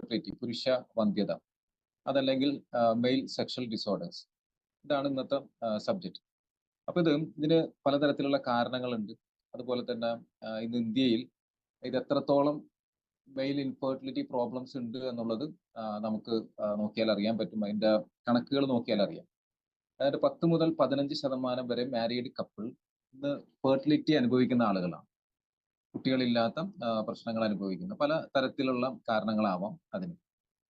Infertility പുരുഷ വന്ധ്യത അതല്ലെങ്കിൽ mail sexual disorders ഇതാണ് ഇന്നത്തെ സബ്ജക്റ്റ് അപ്പൊ ഇത് ഇതിന് പലതരത്തിലുള്ള കാരണങ്ങളുണ്ട്. അതുപോലെ തന്നെ ഇന്ന് ഇന്ത്യയിൽ ഇത് എത്രത്തോളം മെയിൽ ഇൻഫെർട്ടിലിറ്റി പ്രോബ്ലംസ് ഉണ്ട് എന്നുള്ളത് നമുക്ക് നോക്കിയാൽ അറിയാൻ പറ്റും. അതിന്റെ കണക്കുകൾ നോക്കിയാൽ അറിയാം. അതായത് പത്ത് മുതൽ പതിനഞ്ച് ശതമാനം വരെ മാരീഡ് കപ്പിൾ ഇന്ന് ഫെർട്ടിലിറ്റി അനുഭവിക്കുന്ന ആളുകളാണ്. കുട്ടികളില്ലാത്ത പ്രശ്നങ്ങൾ അനുഭവിക്കുന്നു. പല തരത്തിലുള്ള കാരണങ്ങളാവാം അതിന്.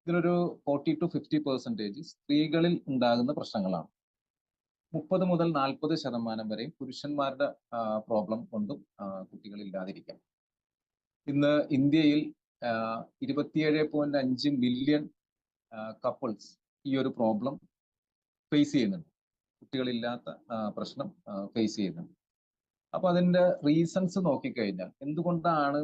ഇതിലൊരു ഫോർട്ടി ടു ഫിഫ്റ്റി പെർസെന്റേജ് സ്ത്രീകളിൽ ഉണ്ടാകുന്ന പ്രശ്നങ്ങളാണ്. മുപ്പത് മുതൽ നാൽപ്പത് ശതമാനം വരെ പുരുഷന്മാരുടെ പ്രോബ്ലം കൊണ്ടും കുട്ടികളില്ലാതിരിക്കാം. ഇന്ന് ഇന്ത്യയിൽ ഇരുപത്തിയേഴ് പോയിന്റ് അഞ്ച് മില്യൺ കപ്പിൾസ് ഈ ഒരു പ്രോബ്ലം ഫേസ് ചെയ്യുന്നുണ്ട്. കുട്ടികളില്ലാത്ത പ്രശ്നം ഫേസ് ചെയ്യുന്നുണ്ട്. അപ്പൊ അതിന്റെ റീസൺസ് നോക്കിക്കഴിഞ്ഞാൽ എന്തുകൊണ്ടാണ്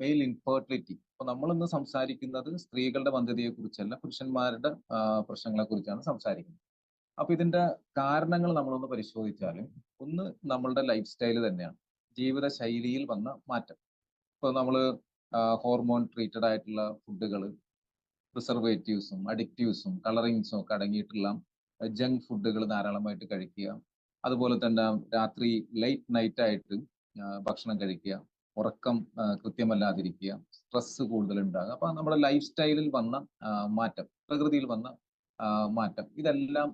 മെയിൽ ഇൻഫെർട്ടിലിറ്റി അപ്പൊ നമ്മളിന്ന് സംസാരിക്കുന്നത് സ്ത്രീകളുടെ വന്ധ്യതയെ കുറിച്ചല്ല പുരുഷന്മാരുടെ പ്രശ്നങ്ങളെ കുറിച്ചാണ് സംസാരിക്കുന്നത്. അപ്പൊ ഇതിന്റെ കാരണങ്ങൾ നമ്മളൊന്ന് പരിശോധിച്ചാൽ ഒന്ന് നമ്മളുടെ ലൈഫ് സ്റ്റൈൽ തന്നെയാണ്. ജീവിത ശൈലിയിൽ വന്ന മാറ്റം. ഇപ്പൊ നമ്മൾ ഹോർമോൺ ട്രീറ്റഡ് ആയിട്ടുള്ള ഫുഡുകൾ പ്രിസർവേറ്റീവ്സും അഡിക്റ്റീവ്സും കളറിങ്സും ഒക്കെ അടങ്ങിയിട്ടുള്ള ജങ്ക് ഫുഡുകൾ ധാരാളമായിട്ട് കഴിക്കുക. അതുപോലെ തന്നെ രാത്രി ലൈറ്റ് നൈറ്റ് ആയിട്ട് ഭക്ഷണം കഴിക്കുക ഉറക്കം കൃത്യമല്ലാതിരിക്കുക സ്ട്രെസ് കൂടുതൽ ഉണ്ടാകുക അപ്പൊ നമ്മുടെ ലൈഫ് സ്റ്റൈലിൽ വന്ന മാറ്റം പ്രകൃതിയിൽ വന്ന മാറ്റം ഇതെല്ലാം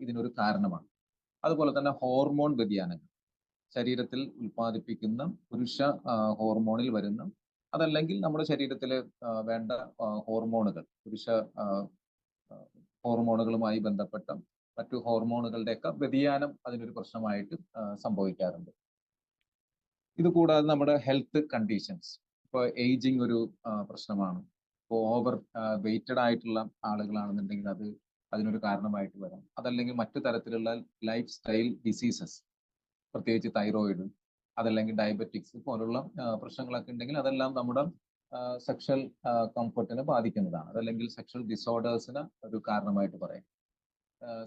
ഇതിനൊരു കാരണമാണ്. അതുപോലെ തന്നെ ഹോർമോൺ വ്യതിയാനങ്ങൾ. ശരീരത്തിൽ ഉൽപ്പാദിപ്പിക്കുന്ന പുരുഷ ഹോർമോണിൽ വരുന്ന അതല്ലെങ്കിൽ നമ്മുടെ ശരീരത്തിൽ വേണ്ട ഹോർമോണുകൾ പുരുഷ ഹോർമോണുകളുമായി ബന്ധപ്പെട്ട മറ്റു ഹോർമോണുകളുടെയൊക്കെ വ്യതിയാനം അതിനൊരു പ്രശ്നമായിട്ട് സംഭവിക്കാറുണ്ട്. ഇത് കൂടാതെ നമ്മുടെ ഹെൽത്ത് കണ്ടീഷൻസ്. ഇപ്പോൾ ഏജിങ് ഒരു പ്രശ്നമാണ്. ഇപ്പോൾ ഓവർ വെയ്റ്റഡ് ആയിട്ടുള്ള ആളുകളാണെന്നുണ്ടെങ്കിൽ അത് അതിനൊരു കാരണമായിട്ട് വരാം. അതല്ലെങ്കിൽ മറ്റു തരത്തിലുള്ള ലൈഫ് സ്റ്റൈൽ ഡിസീസസ് പ്രത്യേകിച്ച് തൈറോയിഡ് അതല്ലെങ്കിൽ ഡയബറ്റിക്സ് പോലുള്ള പ്രശ്നങ്ങളൊക്കെ ഉണ്ടെങ്കിൽ അതെല്ലാം നമ്മുടെ സെക്ഷൽ കംഫർട്ടിനെ ബാധിക്കുന്നതാണ്. അതല്ലെങ്കിൽ സെക്ഷൽ ഡിസോർഡേഴ്സിന് ഒരു കാരണമായിട്ട് പറയാം.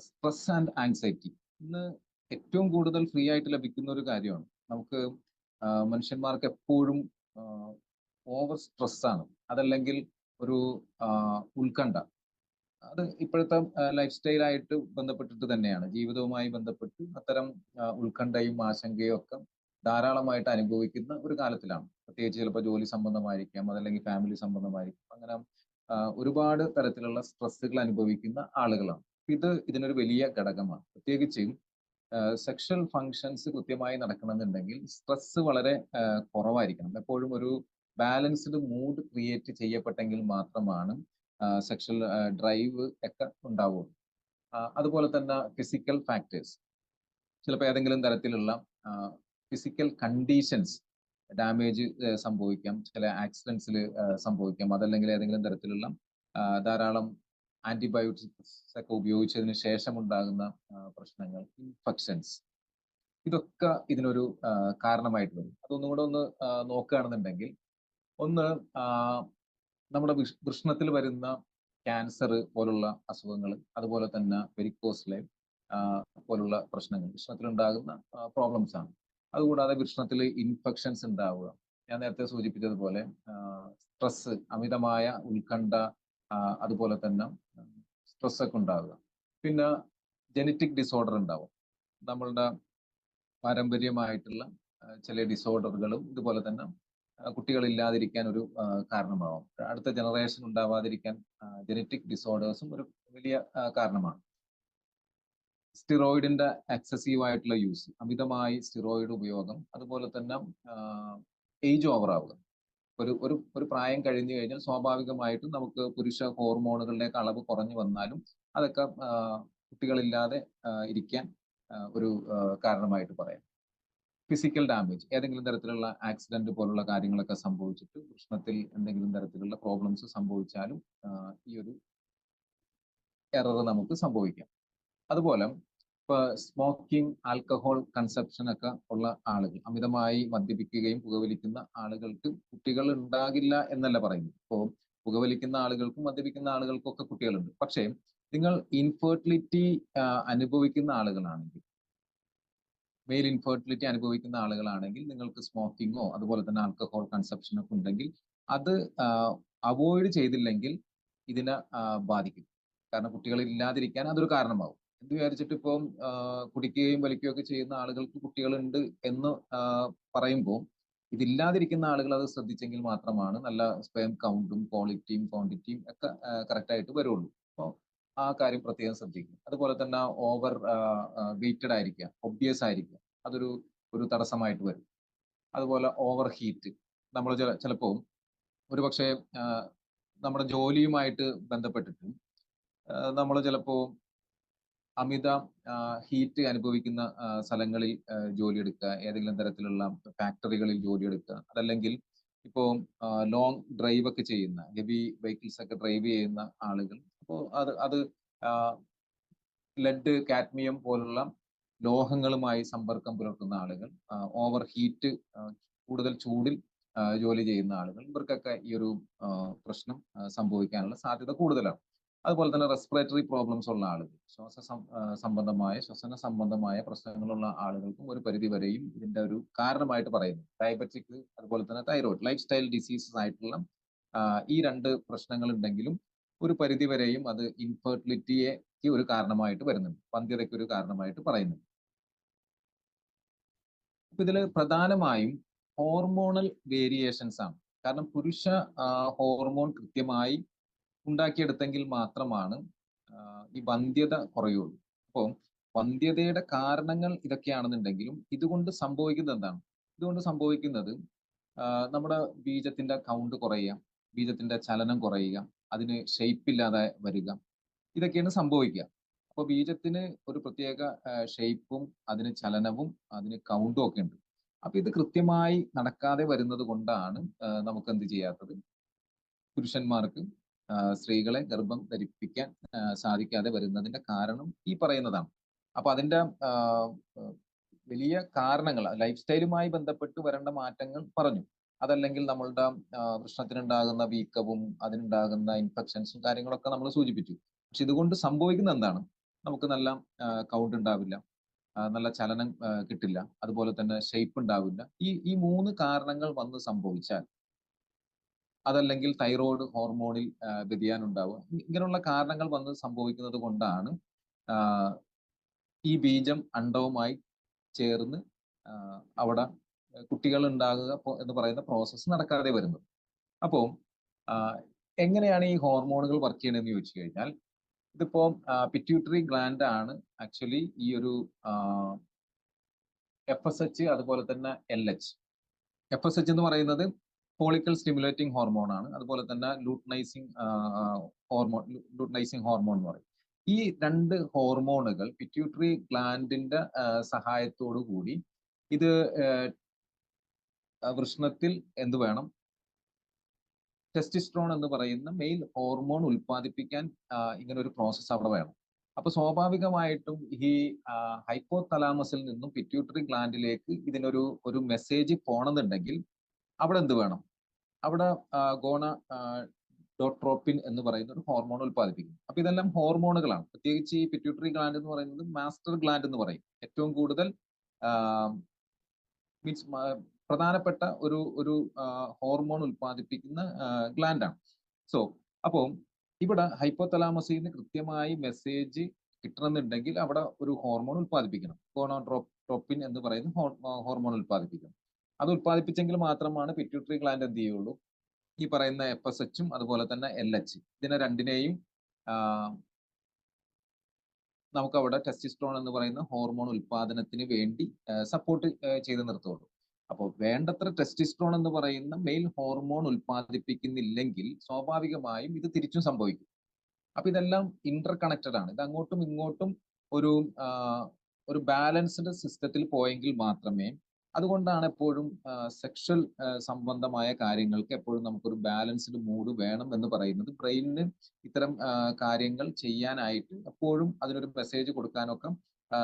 സ്ട്രെസ് ആൻഡ് ആങ്സൈറ്റി ഇന്ന് ഏറ്റവും കൂടുതൽ ഫ്രീ ആയിട്ട് ലഭിക്കുന്ന ഒരു കാര്യമാണ്. നമുക്ക് മനുഷ്യന്മാർക്ക് എപ്പോഴും ഓവർ സ്ട്രെസ് ആണ്. അതല്ലെങ്കിൽ ഒരു ഉത്കണ്ഠ. അത് ഇപ്പോഴത്തെ ലൈഫ് സ്റ്റൈലായിട്ട് ബന്ധപ്പെട്ടിട്ട് തന്നെയാണ്. ജീവിതവുമായി ബന്ധപ്പെട്ട് അത്തരം ഉത്കണ്ഠയും ആശങ്കയും ഒക്കെ ധാരാളമായിട്ട് അനുഭവിക്കുന്ന ഒരു കാലത്തിലാണ്. പ്രത്യേകിച്ച് ചിലപ്പോൾ ജോലി സംബന്ധമായിരിക്കാം അതല്ലെങ്കിൽ ഫാമിലി സംബന്ധമായിരിക്കാം. അങ്ങനെ ഒരുപാട് തരത്തിലുള്ള സ്ട്രെസ്സുകൾ അനുഭവിക്കുന്ന ആളുകളാണ്. ഇത് ഇതിനൊരു വലിയ ഘടകമാണ്. പ്രത്യേകിച്ചും സെക്ഷൽ ഫങ്ഷൻസ് കൃത്യമായി നടക്കണമെന്നുണ്ടെങ്കിൽ സ്ട്രെസ് വളരെ കുറവായിരിക്കണം. എപ്പോഴും ഒരു ബാലൻസ്ഡ് മൂഡ് ക്രിയേറ്റ് ചെയ്യപ്പെട്ടെങ്കിൽ മാത്രമാണ് സെക്ഷൽ ഡ്രൈവ് ഒക്കെ ഉണ്ടാവുള്ളൂ. അതുപോലെ തന്നെ ഫിസിക്കൽ ഫാക്ടേഴ്സ് ചിലപ്പോൾ ഏതെങ്കിലും തരത്തിലുള്ള ഫിസിക്കൽ കണ്ടീഷൻസ് ഡാമേജ് സംഭവിക്കാം. ചില ആക്സിഡൻസിൽ സംഭവിക്കാം. അതല്ലെങ്കിൽ ഏതെങ്കിലും തരത്തിലുള്ള ധാരാളം ആന്റിബയോട്ടിക്സ് ഒക്കെ ഉപയോഗിച്ചതിന് ശേഷം ഉണ്ടാകുന്ന പ്രശ്നങ്ങൾ ഇൻഫെക്ഷൻസ്. ഇതൊക്കെ ഇതിനൊരു കാരണമായിട്ട് വരും അതൊന്നും കൂടെ ഒന്ന് നോക്കുകയാണെന്നുണ്ടെങ്കിൽ ഒന്ന് നമ്മുടെ വൃഷ്ണത്തിൽ വരുന്ന ക്യാൻസർ പോലുള്ള അസുഖങ്ങൾ അതുപോലെ തന്നെ വെരിക്കോസിലെ പോലുള്ള പ്രശ്നങ്ങൾ വൃഷ്ണത്തിൽ ഉണ്ടാകുന്ന പ്രോബ്ലംസ് ആണ്. അതുകൂടാതെ വൃഷ്ണത്തിൽ ഇൻഫെക്ഷൻസ് ഉണ്ടാവുക. ഞാൻ നേരത്തെ സൂചിപ്പിച്ചതുപോലെ സ്ട്രെസ് അമിതമായ ഉത്കണ്ഠ അതുപോലെ തന്നെ സ്ട്രെസ് ഒക്കെ ഉണ്ടാവുക. പിന്നെ ജനറ്റിക് ഡിസോർഡർ ഉണ്ടാവും. നമ്മളുടെ പാരമ്പര്യമായിട്ടുള്ള ചില ഡിസോർഡറുകളും ഇതുപോലെ തന്നെ കുട്ടികളില്ലാതിരിക്കാൻ ഒരു കാരണമാവും. അടുത്ത ജനറേഷൻ ഉണ്ടാവാതിരിക്കാൻ ജനറ്റിക് ഡിസോർഡേഴ്സും ഒരു വലിയ കാരണമാണ്. സ്റ്റിറോയിഡിന്റെ എക്സസീവ് ആയിട്ടുള്ള യൂസ് അമിതമായി സ്റ്റിറോയിഡ് ഉപയോഗം അതുപോലെ തന്നെ ഏജ് ഓവർ ആവുക ഒരു ഒരു ഒരു പ്രായം കഴിഞ്ഞു കഴിഞ്ഞാൽ സ്വാഭാവികമായിട്ടും നമുക്ക് പുരുഷ ഹോർമോണുകളുടെ അളവ് കുറഞ്ഞു വന്നാലും അതൊക്കെ കുട്ടികളില്ലാതെ ഇരിക്കാൻ ഒരു കാരണമായിട്ട് പറയാം. ഫിസിക്കൽ ഡാമേജ് ഏതെങ്കിലും തരത്തിലുള്ള ആക്സിഡന്റ് പോലുള്ള കാര്യങ്ങളൊക്കെ സംഭവിച്ചിട്ട് ഉഷ്ണത്തിൽ എന്തെങ്കിലും തരത്തിലുള്ള പ്രോബ്ലംസ് സംഭവിച്ചാലും ഈ ഒരു എറർ നമുക്ക് സംഭവിക്കാം. അതുപോലെ സ്മോക്കിംഗ് ആൽക്കഹോൾ കൺസപ്ഷൻ ഒക്കെ ഉള്ള ആളുകൾ അമിതമായി മദ്യപിക്കുകയും പുകവലിക്കുന്ന ആളുകൾക്ക് കുട്ടികൾ ഉണ്ടാകില്ല എന്നല്ല പറയുന്നത്. ഇപ്പോൾ പുകവലിക്കുന്ന ആളുകൾക്കും മദ്യപിക്കുന്ന ആളുകൾക്കും ഒക്കെ കുട്ടികളുണ്ട്. പക്ഷേ നിങ്ങൾ ഇൻഫെർട്ടിലിറ്റി അനുഭവിക്കുന്ന ആളുകളാണെങ്കിൽ മെയിൽ ഇൻഫെർട്ടിലിറ്റി അനുഭവിക്കുന്ന ആളുകളാണെങ്കിൽ നിങ്ങൾക്ക് സ്മോക്കിങ്ങോ അതുപോലെ തന്നെ ആൽക്കഹോൾ കൺസപ്ഷനോ ഒക്കെ ഉണ്ടെങ്കിൽ അത് അവോയ്ഡ് ചെയ്തില്ലെങ്കിൽ ഇതിനെ ബാധിക്കും. കാരണം കുട്ടികളിൽ ഇല്ലാതിരിക്കാൻ അതൊരു കാരണമാവും. എന്ന് വിചാരിച്ചിട്ട് ഇപ്പം കുടിക്കുകയും വലിക്കുകയും ഒക്കെ ചെയ്യുന്ന ആളുകൾക്ക് കുട്ടികളുണ്ട് എന്ന് പറയുമ്പോൾ ഇതില്ലാതിരിക്കുന്ന ആളുകൾ അത് ശ്രദ്ധിച്ചെങ്കിൽ മാത്രമാണ് നല്ല സ്പേം കൗണ്ടും ക്വാളിറ്റിയും ക്വാണ്ടിറ്റിയും ഒക്കെ കറക്റ്റ് ആയിട്ട് വരുള്ളൂ. അപ്പോൾ ആ കാര്യം പ്രത്യേകം ശ്രദ്ധിക്കും അതുപോലെ തന്നെ ഓവർ വെയിറ്റഡ് ആയിരിക്കുക ഒബ്വിയസ് ആയിരിക്കുക. അതൊരു ഒരു തടസ്സമായിട്ട് വരും. അതുപോലെ ഓവർ ഹീറ്റ് നമ്മൾ ചിലപ്പോൾ ഒരു പക്ഷേ നമ്മുടെ ജോലിയുമായിട്ട് ബന്ധപ്പെട്ടിട്ട് നമ്മൾ ചിലപ്പോൾ അമിത ഹീറ്റ് അനുഭവിക്കുന്ന സ്ഥലങ്ങളിൽ ജോലിയെടുക്കുക ഏതെങ്കിലും തരത്തിലുള്ള ഫാക്ടറികളിൽ ജോലിയെടുക്കുക. അതല്ലെങ്കിൽ ഇപ്പോൾ ലോങ് ഡ്രൈവ് ഒക്കെ ചെയ്യുന്ന ഹെവി വെഹിക്കിൾസ് ഒക്കെ ഡ്രൈവ് ചെയ്യുന്ന ആളുകൾ അപ്പോൾ അത് അത് ലെഡ് കാഡ്മിയം പോലുള്ള ലോഹങ്ങളുമായി സമ്പർക്കം പുലർത്തുന്ന ആളുകൾ ഓവർ ഹീറ്റ് കൂടുതൽ ചൂടിൽ ജോലി ചെയ്യുന്ന ആളുകൾ ഇവർക്കൊക്കെ ഈ ഒരു പ്രശ്നം സംഭവിക്കാനുള്ള സാധ്യത കൂടുതലാണ്. അതുപോലെ തന്നെ റെസ്പിറേറ്ററി പ്രോബ്ലംസ് ഉള്ള ആളുകൾ ശ്വാസ സംബന്ധമായ ശ്വസന സംബന്ധമായ പ്രശ്നങ്ങളുള്ള ആളുകൾക്കും ഒരു പരിധി വരെയും ഇതിന്റെ ഒരു കാരണമായിട്ട് പറയുന്നു. ഡയബറ്റിക് അതുപോലെ തന്നെ തൈറോയിഡ് ലൈഫ് സ്റ്റൈൽ ഡിസീസസ് ആയിട്ടുള്ള ഈ രണ്ട് പ്രശ്നങ്ങൾ ഉണ്ടെങ്കിലും ഒരു പരിധി വരെയും അത് ഇൻഫെർട്ടിലിറ്റിയെ ഒരു കാരണമായിട്ട് വരുന്നുണ്ട്. വന്ധ്യതയ്ക്ക് ഒരു കാരണമായിട്ട് പറയുന്നുണ്ട് അപ്പൊ ഇതിൽ പ്രധാനമായും ഹോർമോണൽ വേരിയേഷൻസ് ആണ്. കാരണം പുരുഷ ഹോർമോൺ കൃത്യമായി ഉണ്ടാക്കിയെടുത്തെങ്കിൽ മാത്രമാണ് ഈ വന്ധ്യത കുറയുള്ളൂ. അപ്പോൾ വന്ധ്യതയുടെ കാരണങ്ങൾ ഇതൊക്കെയാണെന്നുണ്ടെങ്കിലും ഇതുകൊണ്ട് സംഭവിക്കുന്നത് എന്താണ്? ഇതുകൊണ്ട് സംഭവിക്കുന്നത് നമ്മുടെ ബീജത്തിന്റെ കൗണ്ട് കുറയുക ബീജത്തിന്റെ ചലനം കുറയുക അതിന് ഷേപ്പ് ഇല്ലാതെ വരിക ഇതൊക്കെയാണ് സംഭവിക്കുക. അപ്പോൾ ബീജത്തിന് ഒരു പ്രത്യേക ഷെയ്പ്പും അതിന് ചലനവും അതിന് കൗണ്ടും ഒക്കെ ഉണ്ട്. അപ്പൊ ഇത് കൃത്യമായി നടക്കാതെ വരുന്നത് കൊണ്ടാണ് നമുക്ക് എന്ത് ചെയ്യാത്തത്? പുരുഷന്മാർക്ക് സ്ത്രീകളെ ഗർഭം ധരിപ്പിക്കാൻ സാധിക്കാതെ വരുന്നതിന്റെ കാരണം ഈ പറയുന്നതാണ്. അപ്പൊ അതിന്റെ വലിയ കാരണങ്ങൾ ലൈഫ് സ്റ്റൈലുമായി ബന്ധപ്പെട്ട് വരേണ്ട മാറ്റങ്ങൾ പറഞ്ഞു. അതല്ലെങ്കിൽ നമ്മളുടെ പ്രശ്നത്തിനുണ്ടാകുന്ന വീക്കവും അതിനുണ്ടാകുന്ന ഇൻഫെക്ഷൻസും കാര്യങ്ങളൊക്കെ നമ്മൾ സൂചിപ്പിച്ചു. പക്ഷെ ഇതുകൊണ്ട് സംഭവിക്കുന്ന എന്താണ്? നമുക്ക് നല്ല കൗണ്ട് ഉണ്ടാവില്ല. നല്ല ചലനം കിട്ടില്ല. അതുപോലെ തന്നെ ഷേപ്പ് ഉണ്ടാവില്ല. ഈ ഈ മൂന്ന് കാരണങ്ങൾ വന്ന് സംഭവിച്ചാൽ അതല്ലെങ്കിൽ തൈറോയ്ഡ് ഹോർമോണിൽ വ്യതിയാനം ഉണ്ടാവുക ഇങ്ങനെയുള്ള കാരണങ്ങൾ വന്ന് സംഭവിക്കുന്നത് കൊണ്ടാണ് ഈ ബീജം അണ്ടവുമായി ചേർന്ന് അവിടെ കുട്ടികൾ ഉണ്ടാകുക എന്ന് പറയുന്ന പ്രോസസ്സ് നടക്കാതെ വരുന്നത്. അപ്പോൾ എങ്ങനെയാണ് ഈ ഹോർമോണുകൾ വർക്ക് ചെയ്യണമെന്ന് ചോദിച്ചു കഴിഞ്ഞാൽ ഇതിപ്പോ പിറ്റ്യൂട്ടറി ഗ്ലാൻഡ് ആണ് ആക്ച്വലി ഈ ഒരു എഫ് എസ് എച്ച് അതുപോലെ തന്നെ L H F S H എന്ന് പറയുന്നത് ഫോളിക്കൽ സ്റ്റിമുലേറ്റിംഗ് ഹോർമോൺ ആണ്. അതുപോലെ തന്നെ ലൂട്ടനൈസിങ് ഹോർമോൺ ലൂട്ടനൈസിങ് ഹോർമോൺ എന്ന് പറയും. ഈ രണ്ട് ഹോർമോണുകൾ പിറ്റ്യൂട്ടറി ഗ്ലാൻഡിന്റെ സഹായത്തോടു കൂടി ഇത് വൃഷ്ണത്തിൽ എന്ത് വേണം? ടെസ്റ്റിസ്ട്രോൺ എന്ന് പറയുന്ന മെയിൽ ഹോർമോൺ ഉൽപ്പാദിപ്പിക്കാൻ ഇങ്ങനെ ഒരു പ്രോസസ്സ് അവിടെ വേണം. അപ്പൊ സ്വാഭാവികമായിട്ടും ഈ ഹൈപ്പോ തലാമസിൽ നിന്നും പിറ്റ്യൂട്ടറി ഗ്ലാൻഡിലേക്ക് ഇതിനൊരു ഒരു മെസ്സേജ് പോണെന്നുണ്ടെങ്കിൽ അവിടെ എന്ത് വേണം? അവിടെ ഗോണ ഡോട്രോപ്പിൻ എന്ന് പറയുന്ന ഒരു ഹോർമോൺ ഉൽപ്പാദിപ്പിക്കും അപ്പൊ ഇതെല്ലാം ഹോർമോണുകളാണ്. പ്രത്യേകിച്ച് ഈ പിറ്റ്യൂട്ടറി ഗ്ലാൻഡ് എന്ന് പറയുന്നത് മാസ്റ്റർ ഗ്ലാൻഡ് എന്ന് പറയും. ഏറ്റവും കൂടുതൽ മീൻസ് പ്രധാനപ്പെട്ട ഒരു ഒരു ഹോർമോൺ ഉൽപ്പാദിപ്പിക്കുന്ന ഗ്ലാൻഡാണ് സോ അപ്പോൾ ഇവിടെ ഹൈപ്പോതലാമസിൽ നിന്ന് കൃത്യമായി മെസ്സേജ് കിട്ടണമെന്നുണ്ടെങ്കിൽ അവിടെ ഒരു ഹോർമോൺ ഉൽപ്പാദിപ്പിക്കണം. ഗോണോട്രോപ്പിൻ എന്ന് പറയുന്ന ഹോർമോൺ ഉൽപ്പാദിപ്പിക്കണം. അത് ഉത്പാദിപ്പിച്ചെങ്കിൽ മാത്രമാണ് പിറ്റ്യൂട്ടറി ഗ്ലാൻഡ് എന്ത് ചെയ്യുള്ളൂ? ഈ പറയുന്ന എഫ് എസ് എച്ചും അതുപോലെ തന്നെ എൽ എച്ച് ഇതിനെ രണ്ടിനെയും നമുക്കവിടെ ടെസ്റ്റിസ്ട്രോൺ എന്ന് പറയുന്ന ഹോർമോൺ ഉൽപാദനത്തിന് വേണ്ടി സപ്പോർട്ട് ചെയ്ത് നിർത്തുള്ളൂ അപ്പോൾ വേണ്ടത്ര ടെസ്റ്റിസ്ട്രോൺ എന്ന് പറയുന്ന മെയിൽ ഹോർമോൺ ഉൽപ്പാദിപ്പിക്കുന്നില്ലെങ്കിൽ സ്വാഭാവികമായും ഇത് തിരിച്ചും സംഭവിക്കും. അപ്പൊ ഇതെല്ലാം ഇന്റർ കണക്റ്റഡ് ആണ്. ഇത് അങ്ങോട്ടും ഇങ്ങോട്ടും ഒരു ഒരു ബാലൻസ്ഡ് സിസ്റ്റത്തിൽ പോയെങ്കിൽ മാത്രമേ അതുകൊണ്ടാണ് എപ്പോഴും സെക്ഷൽ സംബന്ധമായ കാര്യങ്ങൾക്ക് എപ്പോഴും നമുക്കൊരു ബാലൻസ്ഡ് മൂഡ് വേണം എന്ന് പറയുന്നത്. ബ്രെയിനിന് ഇത്തരം കാര്യങ്ങൾ ചെയ്യാനായിട്ട് എപ്പോഴും അതിനൊരു മെസ്സേജ് കൊടുക്കാനൊക്കെ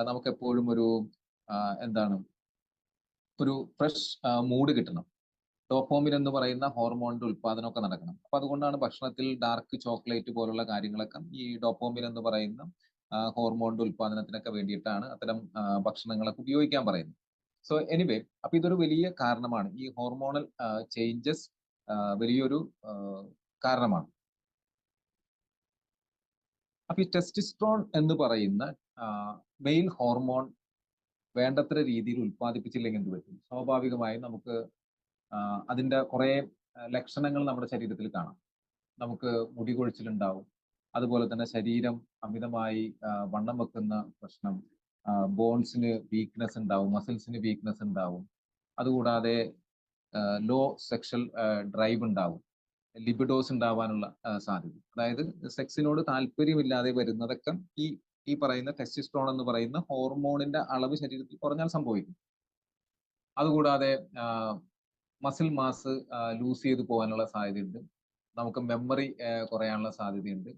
നമുക്ക് എപ്പോഴും ഒരു എന്താണ് ഒരു ഫ്രഷ് മൂഡ് കിട്ടണം. ഡോപ്പോമിൻ എന്ന് പറയുന്ന ഹോർമോണിന്റെ ഉൽപ്പാദനമൊക്കെ നടക്കണം. അപ്പൊ അതുകൊണ്ടാണ് ഭക്ഷണത്തിൽ ഡാർക്ക് ചോക്ലേറ്റ് പോലുള്ള കാര്യങ്ങളൊക്കെ ഈ ഡോപ്പോമിൻ എന്ന് പറയുന്ന ഹോർമോണിന്റെ ഉൽപ്പാദനത്തിനൊക്കെ വേണ്ടിയിട്ടാണ് അത്തരം ഭക്ഷണങ്ങളൊക്കെ ഉപയോഗിക്കാൻ പറയുന്നത്. സോ എനിവേ അപ്പൊ ഇതൊരു വലിയ കാരണമാണ്. ഈ ഹോർമോണൽ ചേഞ്ചസ് വലിയൊരു കാരണമാണ്. അപ്പൊ ഈ ടെസ്റ്റിസ്ട്രോൺ എന്ന് പറയുന്ന മെയിൽ ഹോർമോൺ വേണ്ടത്ര രീതിയിൽ ഉൽപ്പാദിപ്പിച്ചില്ലെങ്കിൽ എന്ത് പറ്റും? സ്വാഭാവികമായും നമുക്ക് അതിന്റെ കുറെ ലക്ഷണങ്ങൾ നമ്മുടെ ശരീരത്തിൽ കാണാം. നമുക്ക് മുടി കൊഴിച്ചിലുണ്ടാവും. അതുപോലെ തന്നെ ശരീരം അമിതമായി വണ്ണം വെക്കുന്ന പ്രശ്നം ബോൺസിന് വീക്ക്നെസ് ഉണ്ടാവും മസിൽസിന് വീക്ക്നെസ് ഉണ്ടാവും. അതുകൂടാതെ ലോ സെക്ഷൽ ഡ്രൈവ് ഉണ്ടാവും. ലിബിഡോസ് ഉണ്ടാവാനുള്ള സാധ്യത. അതായത് സെക്സിനോട് താല്പര്യമില്ലാതെ വരുന്നതൊക്കെ ഈ ഈ പറയുന്ന ടെസ്റ്റിസ്ട്രോൺ എന്ന് പറയുന്ന ഹോർമോണിന്റെ അളവ് ശരീരത്തിൽ കുറഞ്ഞാൽ സംഭവിക്കും. അതുകൂടാതെ മസിൽ മാസ് ലൂസ് ചെയ്ത് പോകാനുള്ള സാധ്യതയുണ്ട്. നമുക്ക് മെമ്മറി കുറയാനുള്ള സാധ്യതയുണ്ട്.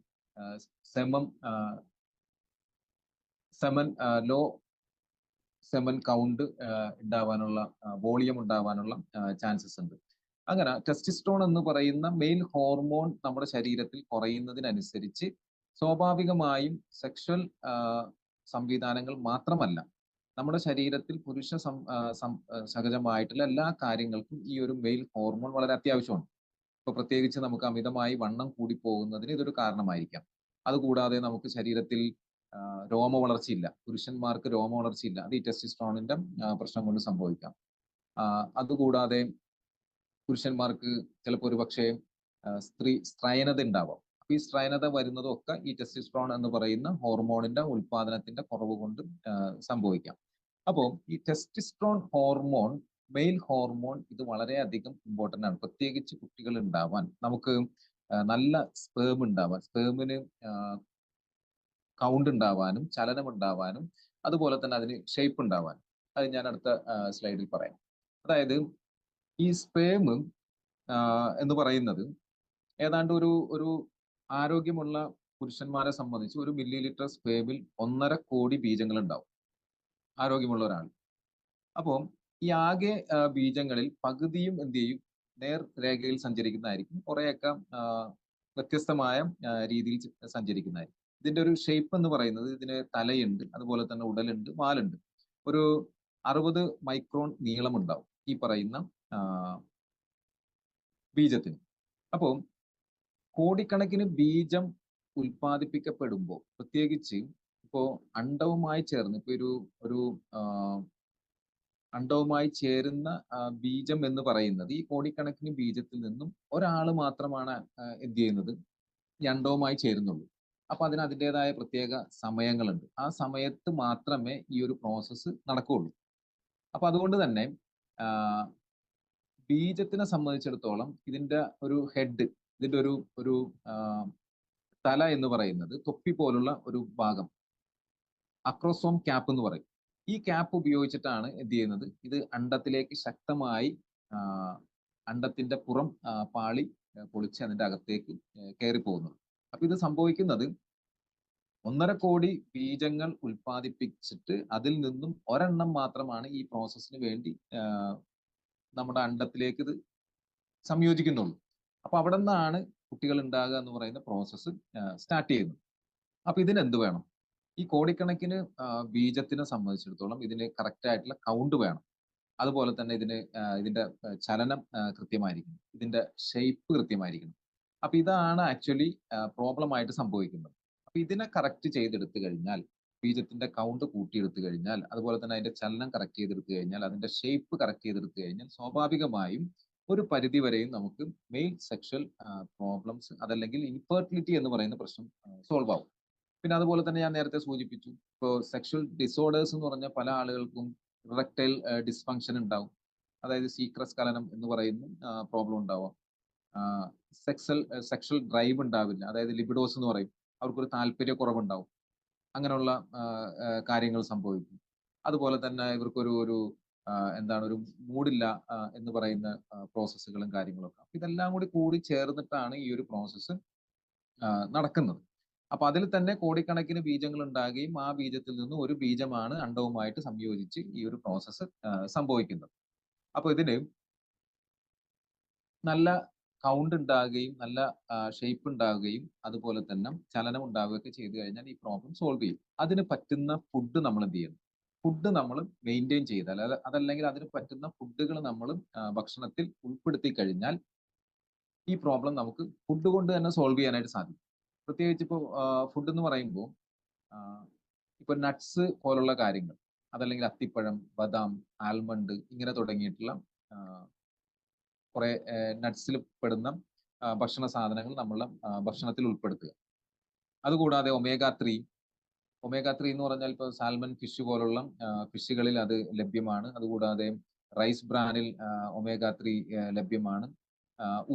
Semen semen low semen count ഉണ്ടാവാനുള്ള വോളിയം ഉണ്ടാവാനുള്ള ചാൻസസ് ഉണ്ട്. അങ്ങനെ ടെസ്റ്റിസ്ട്രോൺ എന്ന് പറയുന്ന മെയിൽ ഹോർമോൺ നമ്മുടെ ശരീരത്തിൽ കുറയുന്നതിനനുസരിച്ച് സ്വാഭാവികമായും സെക്ഷൽ സംവിധാനങ്ങൾ മാത്രമല്ല നമ്മുടെ ശരീരത്തിൽ പുരുഷ സഹജമായിട്ടുള്ള എല്ലാ കാര്യങ്ങൾക്കും ഈ ഒരു മെയിൽ ഹോർമോൺ വളരെ അത്യാവശ്യമാണ്. ഇപ്പൊ പ്രത്യേകിച്ച് നമുക്ക് അമിതമായി വണ്ണം കൂടി പോകുന്നതിന് ഇതൊരു കാരണമായിരിക്കാം. അതുകൂടാതെ നമുക്ക് ശരീരത്തിൽ രോമ വളർച്ചയില്ല. പുരുഷന്മാർക്ക് രോമ വളർച്ചയില്ല. അത് ഈ ടെസ്റ്റിസ്ട്രോണിന്റെ പ്രശ്നം കൊണ്ട് സംഭവിക്കാം. അതുകൂടാതെ പുരുഷന്മാർക്ക് ചിലപ്പോൾ ഒരു പക്ഷേ സ്ത്രീ സ്ത്രൈനത ഉണ്ടാവാം. അപ്പൊ ഈ സ്ത്രൈനത വരുന്നതൊക്കെ ഈ ടെസ്റ്റിസ്ട്രോൺ എന്ന് പറയുന്ന ഹോർമോണിന്റെ ഉൽപാദനത്തിന്റെ കുറവ് കൊണ്ട് സംഭവിക്കാം. അപ്പോൾ ഈ ടെസ്റ്റിസ്ട്രോൺ ഹോർമോൺ മെയിൽ ഹോർമോൺ ഇത് വളരെയധികം ഇമ്പോർട്ടന്റ് ആണ്. പ്രത്യേകിച്ച് കുട്ടികൾ ഉണ്ടാവാൻ നമുക്ക് നല്ല സ്പേം ഉണ്ടാവാൻ. സ്പേമിന് കൗണ്ട് ഉണ്ടാവാനും ചലനം ഉണ്ടാവാനും അതുപോലെ തന്നെ അതിന് ഷേപ്പ് ഉണ്ടാവാനും അത് ഞാൻ അടുത്ത സ്ലൈഡിൽ പറയാം. അതായത് ഈ സ്പേം എന്ന് പറയുന്നത് ഏതാണ്ട് ഒരു ഒരു ആരോഗ്യമുള്ള പുരുഷന്മാരെ സംബന്ധിച്ച് ഒരു മില്ലി ലിറ്റർ സ്പേമിൽ ഒന്നര കോടി ബീജങ്ങൾ ഉണ്ടാവും ആരോഗ്യമുള്ള ഒരാൾ. അപ്പോൾ ഈ ആകെ ബീജങ്ങളിൽ പകുതിയും എന്ത് ചെയ്യും? നേർ രേഖയിൽ സഞ്ചരിക്കുന്നതായിരിക്കും. കുറേയൊക്കെ വ്യത്യസ്തമായ രീതിയിൽ സഞ്ചരിക്കുന്നതായിരിക്കും. ഇതിന്റെ ഒരു ഷേപ്പ് എന്ന് പറയുന്നത് ഇതിന് തലയുണ്ട് അതുപോലെ തന്നെ ഉടലുണ്ട് വാലുണ്ട്. ഒരു അറുപത് മൈക്രോൺ നീളമുണ്ടാവും ഈ പറയുന്ന ബീജത്തിന്. അപ്പോൾ കോടിക്കണക്കിന് ബീജം ഉൽപ്പാദിപ്പിക്കപ്പെടുമ്പോൾ പ്രത്യേകിച്ച് ഇപ്പോ അണ്ടവുമായി ചേർന്ന് ഇപ്പൊ ഒരു ഒരു അണ്ടവുമായി ചേരുന്ന ബീജം എന്ന് പറയുന്നത് ഈ കോടിക്കണക്കിന് ബീജത്തിൽ നിന്നും ഒരാൾ മാത്രമാണ് എന്ത് ചെയ്യുന്നത്? ഈ അണ്ടവുമായി ചേരുന്നുള്ളൂ. അപ്പൊ അതിന് അതിന്റെതായ പ്രത്യേക സമയങ്ങളുണ്ട്. ആ സമയത്ത് മാത്രമേ ഈ ഒരു പ്രോസസ്സ് നടക്കുകയുള്ളൂ അപ്പൊ അതുകൊണ്ട് തന്നെ ബീജത്തിനെ സംബന്ധിച്ചിടത്തോളം ഇതിന്റെ ഒരു ഹെഡ് ഇതിന്റെ ഒരു ഒരു തല എന്ന് പറയുന്നത് തൊപ്പി പോലുള്ള ഒരു ഭാഗം അക്രോസോം ക്യാപ്പ് എന്ന് പറയും. ഈ ക്യാപ്പ് ഉപയോഗിച്ചിട്ടാണ് എന്ത് ചെയ്യുന്നത്? ഇത് അണ്ടത്തിലേക്ക് ശക്തമായി അണ്ടത്തിന്റെ പുറം പാളി പൊളിച്ച് അതിന്റെ അകത്തേക്ക് കയറി പോകുന്നത് അപ്പൊ ഇത് സംഭവിക്കുന്നത് ഒന്നര കോടി ബീജങ്ങൾ ഉൽപ്പാദിപ്പിച്ചിട്ട് അതിൽ നിന്നും ഒരെണ്ണം മാത്രമാണ് ഈ പ്രോസസ്സിന് വേണ്ടി നമ്മുടെ അണ്ടത്തിലേക്ക് ഇത് സംയോജിക്കുന്നുള്ളൂ. അപ്പൊ അവിടെ നിന്നാണ് കുട്ടികൾ ഉണ്ടാകുക എന്ന് പറയുന്ന പ്രോസസ്സ് സ്റ്റാർട്ട് ചെയ്യുന്നത്. അപ്പൊ ഇതിന് എന്ത് വേണം? ഈ കോടിക്കണക്കിന് ബീജത്തിനെ സംബന്ധിച്ചിടത്തോളം ഇതിന് കറക്റ്റ് ആയിട്ടുള്ള കൗണ്ട് വേണം. അതുപോലെ തന്നെ ഇതിന് ഇതിന്റെ ചലനം കൃത്യമായിരിക്കണം. ഇതിന്റെ ഷേപ്പ് കൃത്യമായിരിക്കണം. അപ്പൊ ഇതാണ് ആക്ച്വലി പ്രോബ്ലം ആയിട്ട് സംഭവിക്കുന്നത്. അപ്പൊ ഇതിനെ കറക്റ്റ് ചെയ്തെടുത്തു കഴിഞ്ഞാൽ ബീജത്തിന്റെ കൗണ്ട് കൂട്ടിയെടുത്തു കഴിഞ്ഞാൽ അതുപോലെ തന്നെ അതിന്റെ ചലനം കറക്റ്റ് ചെയ്തെടുത്തു കഴിഞ്ഞാൽ അതിന്റെ ഷേപ്പ് കറക്റ്റ് ചെയ്തെടുത്തു കഴിഞ്ഞാൽ സ്വാഭാവികമായും ഒരു പരിധി വരെയും നമുക്ക് മെയിൽ സെക്ഷൽ പ്രോബ്ലംസ് അതല്ലെങ്കിൽ ഇൻഫെർട്ടിലിറ്റി എന്ന് പറയുന്ന പ്രശ്നം സോൾവ് ആവും. പിന്നെ അതുപോലെ തന്നെ ഞാൻ നേരത്തെ സൂചിപ്പിച്ചു ഇപ്പോൾ സെക്ഷൽ ഡിസോർഡേഴ്സ് എന്ന് പറഞ്ഞ പല ആളുകൾക്കും റെക്ടൈൽ ഡിസ്ഫങ്ഷൻ ഉണ്ടാവും. അതായത് സീക്രസ് കലനം എന്ന് പറയുന്ന പ്രോബ്ലം ഉണ്ടാവാം. സെക്സൽ സെക്ഷൽ ഡ്രൈവ് ഉണ്ടാവില്ല. അതായത് ലിബിഡോസ് എന്ന് പറയും. അവർക്കൊരു താല്പര്യക്കുറവുണ്ടാവും. അങ്ങനെയുള്ള കാര്യങ്ങൾ സംഭവിക്കും. അതുപോലെ തന്നെ ഇവർക്കൊരു ഒരു എന്താണ് ഒരു മൂടില്ല എന്ന് പറയുന്ന പ്രോസസ്സുകളും കാര്യങ്ങളൊക്കെ. ഇതെല്ലാം കൂടി കൂടി ചേർന്നിട്ടാണ് ഈ ഒരു പ്രോസസ്സ് നടക്കുന്നത്. അപ്പൊ അതിൽ തന്നെ കോടിക്കണക്കിന് ബീജങ്ങൾ ഉണ്ടാകുകയും ആ ബീജത്തിൽ നിന്ന് ഒരു ബീജമാണ് അണ്ടവുമായിട്ട് സംയോജിച്ച് ഈ ഒരു പ്രോസസ്സ് സംഭവിക്കുന്നത്. അപ്പൊ ഇതിന് നല്ല കൗണ്ട് ഉണ്ടാകുകയും നല്ല ഷേപ്പ് ഉണ്ടാവുകയും അതുപോലെ തന്നെ ചലനം ഉണ്ടാവുകയൊക്കെ ചെയ്തു കഴിഞ്ഞാൽ ഈ പ്രോബ്ലം സോൾവ് ചെയ്യും. അതിന് പറ്റുന്ന ഫുഡ് നമ്മൾ എന്ത് ചെയ്യണം? ഫുഡ് നമ്മൾ മെയിന്റെയിൻ ചെയ്താൽ അതല്ലെങ്കിൽ അതിന് പറ്റുന്ന ഫുഡുകൾ നമ്മൾ ഭക്ഷണത്തിൽ ഉൾപ്പെടുത്തി കഴിഞ്ഞാൽ ഈ പ്രോബ്ലം നമുക്ക് ഫുഡ് കൊണ്ട് തന്നെ സോൾവ് ചെയ്യാനായിട്ട് സാധിക്കും. പ്രത്യേകിച്ച് ഇപ്പോൾ ഫുഡ് എന്ന് പറയുമ്പോൾ ഇപ്പോൾ നട്ട്സ് പോലുള്ള കാര്യങ്ങൾ അതല്ലെങ്കിൽ അത്തിപ്പഴം ബദാം ആൽമണ്ട് ഇങ്ങനെ തുടങ്ങിയിട്ടുള്ള കുറെ നട്സിൽ പെടുന്ന ഭക്ഷണ സാധനങ്ങൾ നമ്മൾ ഭക്ഷണത്തിൽ ഉൾപ്പെടുത്തുക. അതുകൂടാതെ ഒമേഗ ത്രീ ഒമേഗ ത്രീ എന്ന് പറഞ്ഞാൽ ഇപ്പോൾ സാൽമൺ ഫിഷ് പോലുള്ള ഫിഷുകളിൽ അത് ലഭ്യമാണ്. അതുകൂടാതെ റൈസ് ബ്രാനിൽ ഒമേഗ ത്രീ ലഭ്യമാണ്.